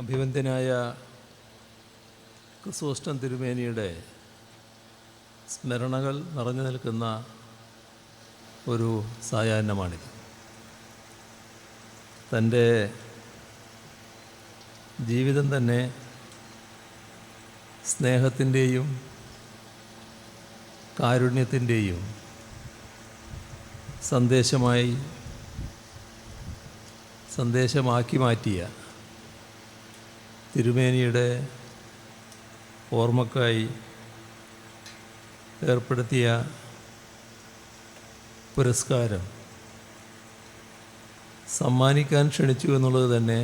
അഭിവന്ദ്യനായ ക്രിസോസ്റ്റം തിരുമേനിയുടെ സ്മരണകൾ നിറഞ്ഞു നിൽക്കുന്ന ഒരു സായാഹ്നമാണിത്. തന്റെ ജീവിതം തന്നെ സ്നേഹത്തിന്റെയും കാരുണ്യത്തിന്റെയും സന്ദേശമായി സന്ദേശമാക്കി മാറ്റിയ തിരുമേനിയുടെ ഓർമ്മക്കായി ഏർപ്പെടുത്തിയ പുരസ്കാരം സമ്മാനിക്കാൻ ക്ഷണിച്ചു എന്നുള്ളത് തന്നെ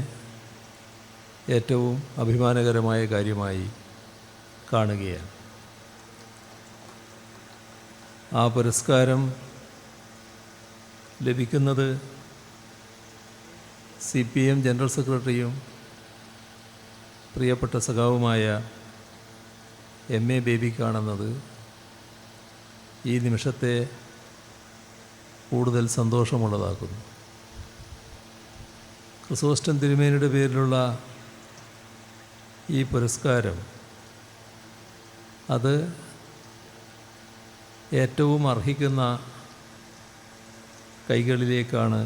ഏറ്റവും അഭിമാനകരമായ കാര്യമായി കാണുകയാണ്. ആ പുരസ്കാരം ലഭിക്കുന്നത് സി പി എം ജനറൽ സെക്രട്ടറിയും പ്രിയപ്പെട്ട സഖാവുമായ എം എ ബേബി കാണുന്നത് ഈ നിമിഷത്തെ കൂടുതൽ സന്തോഷമുള്ളതാക്കുന്നു. ക്രിസോസ്റ്റൻ തിരുമേനിയുടെ പേരിലുള്ള ഈ പുരസ്കാരം അത് ഏറ്റവും അർഹിക്കുന്ന കൈകളിലേക്കാണ്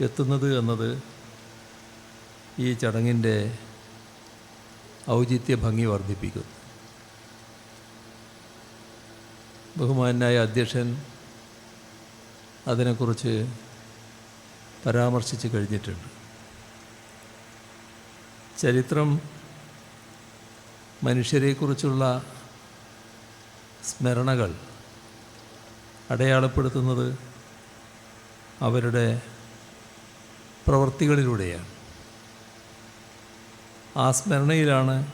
എത്തുന്നത് എന്നത് ഈ ചടങ്ങിന്റെ ഔചിത്യ ഭംഗി വർദ്ധിപ്പിക്കുന്നു ബഹുമാനായ അധ്യക്ഷൻ അതിനെക്കുറിച്ച് പരാമർശിച്ച് കഴിഞ്ഞിട്ടുണ്ട്. ചരിത്രം മനുഷ്യരെക്കുറിച്ചുള്ള സ്മരണകൾ അടയാളപ്പെടുത്തുന്നത് അവരുടെ പ്രവൃത്തികളിലൂടെയാണ്. ആ സ്മരണയിലാണ്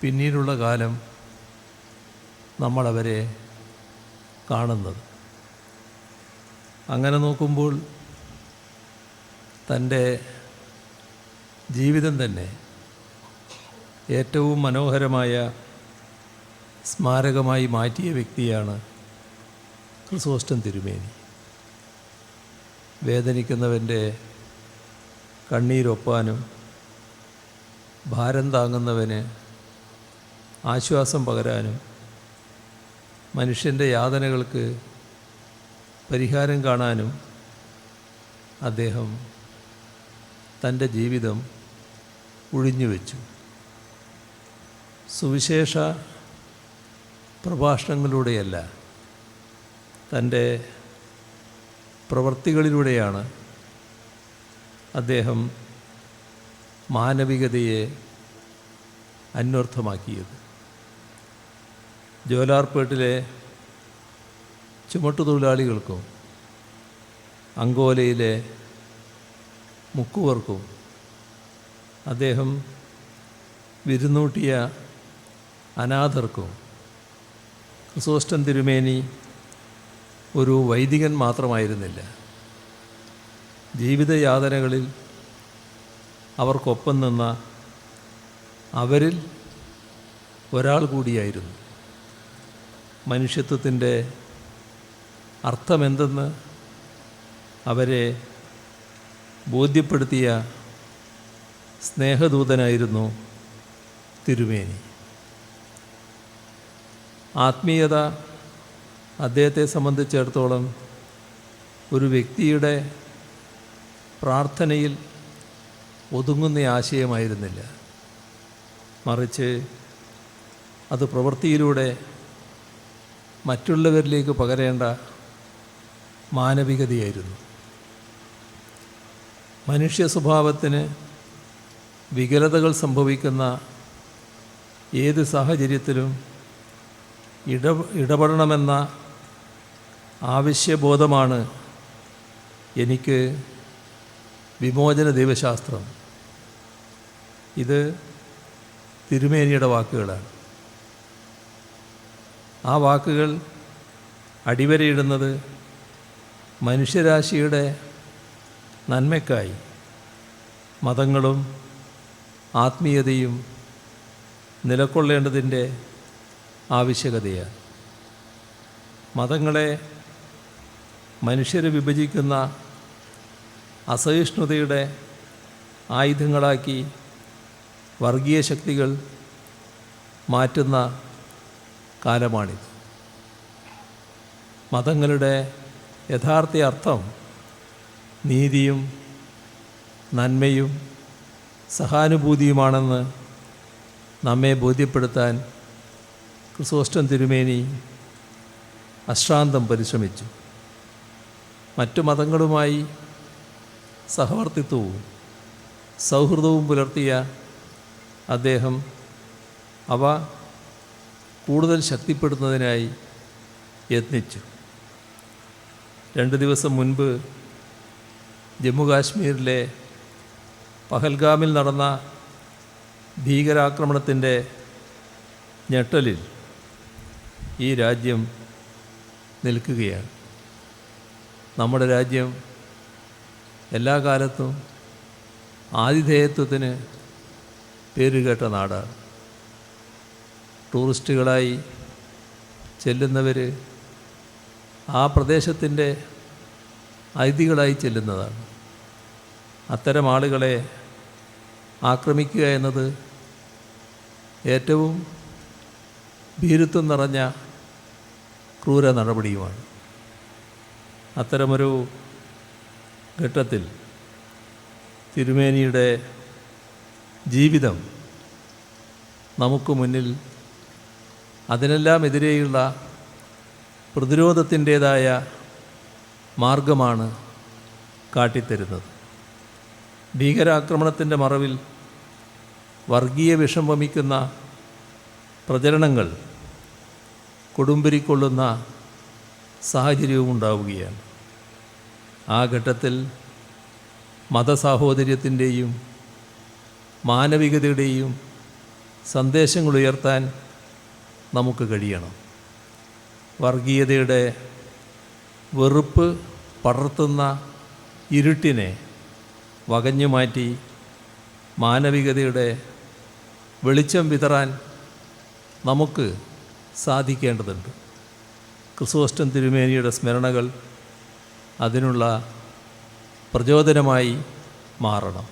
പിന്നീടുള്ള കാലം നമ്മളവരെ കാണുന്നത്. അങ്ങനെ നോക്കുമ്പോൾ തന്റെ ജീവിതം തന്നെ ഏറ്റവും മനോഹരമായ സ്മാരകമായി മാറ്റിയ വ്യക്തിയാണ് ക്രിസോസ്റ്റം തിരുമേനി. വേദനിക്കുന്നവന്റെ കണ്ണീരൊപ്പാനും ഭാരം താങ്ങുന്നവന് ആശ്വാസം പകരാനും മനുഷ്യന്റെ യാതനകൾക്ക് പരിഹാരം കാണാനും അദ്ദേഹം തന്റെ ജീവിതം ഒഴിഞ്ഞുവെച്ചു സുവിശേഷ പ്രഭാഷണങ്ങളിലൂടെയല്ല തന്റെ പ്രവൃത്തികളിലൂടെയാണ് അദ്ദേഹം മാനവികതയെ അന്വർത്ഥമാക്കിയത്. ജോലാർപേട്ടിലെ ചുമട്ടുതൊഴിലാളികൾക്കും അങ്കോലയിലെ മുക്കുവർക്കും അദ്ദേഹം വിരുന്നൂട്ടിയ അനാഥർക്കും ക്രിസോസ്റ്റൻ തിരുമേനി ഒരു വൈദികൻ മാത്രമായിരുന്നില്ല. ജീവിതയാതനകളിൽ അവർക്കൊപ്പം നിന്ന അവരിൽ ഒരാൾ കൂടിയായിരുന്നു. മനുഷ്യത്വത്തിന്റെ അർത്ഥമെന്തെന്ന് അവരെ ബോധ്യപ്പെടുത്തിയ സ്നേഹദൂതനായിരുന്നു തിരുമേനി. ആത്മീയത അദ്ദേഹത്തെ സംബന്ധിച്ചിടത്തോളം ഒരു വ്യക്തിയുടെ പ്രാർത്ഥനയിൽ ഒതുങ്ങുന്ന ആശയമായിരുന്നില്ല. മറിച്ച് അത് പ്രവൃത്തിയിലൂടെ മറ്റുള്ളവരിലേക്ക് പകരേണ്ട മാനവികതയായിരുന്നു. മനുഷ്യ സ്വഭാവത്തിന് വികലതകൾ സംഭവിക്കുന്ന ഏത് സാഹചര്യത്തിലും ഇട ഇടപെടണമെന്ന ആവശ്യബോധമാണ് എനിക്ക് വിമോചന ദൈവശാസ്ത്രം. ഇത് തിരുമേനിയുടെ വാക്കുകളാണ്. ആ വാക്കുകൾ അടിവരയിടുന്നത് മനുഷ്യരാശിയുടെ നന്മയ്ക്കായി. മതങ്ങളും ആത്മീയതയും നിലക്കൊള്ളേണ്ടതിന്റെ ആവശ്യകതയാണ്. മതങ്ങളെ മനുഷ്യരെ വിഭജിക്കുന്ന അസഹിഷ്ണുതയുടെ ആയുധങ്ങളാക്കി വർഗീയ ശക്തികൾ മാറ്റുന്ന കാലമാണിത്. മതങ്ങളുടെ യഥാർത്ഥ അർത്ഥം നീതിയും നന്മയും സഹാനുഭൂതിയുമാണെന്ന് നമ്മെ ബോധ്യപ്പെടുത്താൻ ക്രിസോസ്റ്റം തിരുമേനി അശ്രാന്തം പരിശ്രമിച്ചു. മറ്റു മതങ്ങളുമായി സഹവർത്തിത്വവും സൗഹൃദവും പുലർത്തിയ അദ്ദേഹം അവ കൂടുതൽ ശക്തിപ്പെടുത്തുന്നതിനായി യത്നിച്ചു. രണ്ട് ദിവസം മുൻപ് ജമ്മുകാശ്മീരിലെ പഹൽഗാമിൽ നടന്ന ഭീകരാക്രമണത്തിന്റെ ഞെട്ടലിൽ ഈ രാജ്യം നിൽക്കുകയാണ്. നമ്മുടെ രാജ്യം എല്ലാ കാലത്തും ആതിഥേയത്വത്തിന് പേരുകേട്ട നാടാണ്. ടൂറിസ്റ്റുകളായി ചെല്ലുന്നവർ ആ പ്രദേശത്തിന്റെ അതിഥികളായി ചെല്ലുന്നതാണ്. അത്തരം ആളുകളെ ആക്രമിക്കുക എന്നത് ഏറ്റവും ഭീരുത്വം നിറഞ്ഞ ക്രൂര നടപടിയുമാണ്. അത്തരമൊരു ഘട്ടത്തിൽ തിരുമേനിയുടെ ജീവിതം നമുക്ക് മുന്നിൽ അതിനെല്ലാം എതിരെയുള്ള പ്രതിരോധത്തിന്റേതായ മാർഗമാണ് കാട്ടിത്തരുന്നത്. ഭീകരാക്രമണത്തിന്റെ മറവിൽ വർഗീയ വിഷം വമിക്കുന്ന പ്രചരണങ്ങൾ കൊടുമ്പിരിക്കൊള്ളുന്ന സാഹചര്യവും ഉണ്ടാവുകയാണ്. ആ ഘട്ടത്തിൽ മതസാഹോദര്യത്തിന്റെയും മാനവികതയുടെയും സന്ദേശങ്ങൾ ഉയർത്താൻ നമുക്ക് കഴിയണം. വർഗീയതയുടെ വെറുപ്പ് പടർത്തുന്ന ഇരുട്ടിനെ വകഞ്ഞു മാറ്റി മാനവികതയുടെ വെളിച്ചം വിതറാൻ നമുക്ക് സാധിക്കേണ്ടതുണ്ട്. ക്രിസോസ്റ്റം തിരുമേനിയുടെ സ്മരണകൾ അതിനുള്ള പ്രചോദനമായി മാറണം.